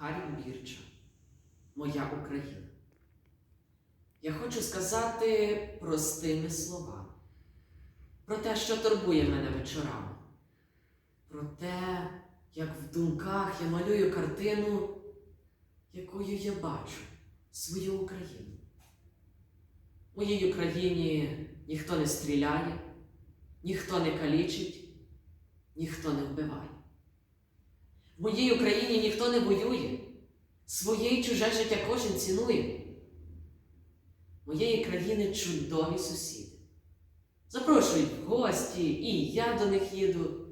Гаррі Бірча, моя Україна. Я хочу сказати простими словами про те, що турбує мене вечорами, про те, як в думках я малюю картину, якою я бачу свою Україну. Моїй Україні ніхто не стріляє, ніхто не калічить, ніхто не вбиває. В моїй Україні ніхто не воює, своє й чуже життя кожен цінує. Моєї країни чудові сусіди. Запрошують гості, і я до них їду.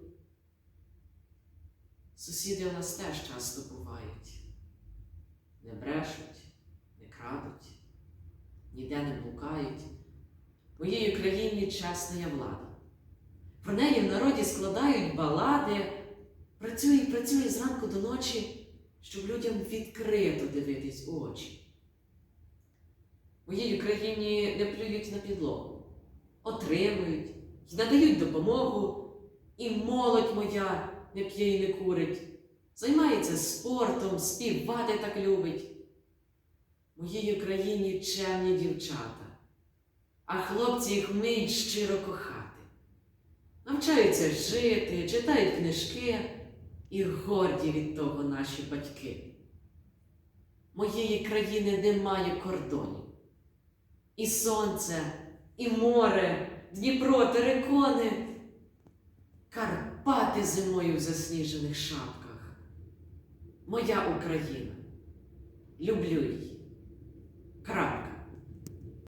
Сусіди у нас теж часто бувають. Не брешуть, не крадуть, ніде не блукають. В моїй країні чесна є влада. Про неї в народі складають балади. Працює і працює зранку до ночі, щоб людям відкрито дивитись у очі. В моїй Україні не плюють на підлогу, отримують й надають допомогу, і молодь моя не п'є і не курить, займається спортом, співати так любить. Моїй Україні чемні дівчата, а хлопці їх вміють щиро кохати. Навчаються жити, читають книжки і горді від того наші батьки. Моєї країни немає кордонів. І сонце, і море, Дніпро, терекони, Карпати зимою в засніжених шапках. Моя Україна. Люблю її.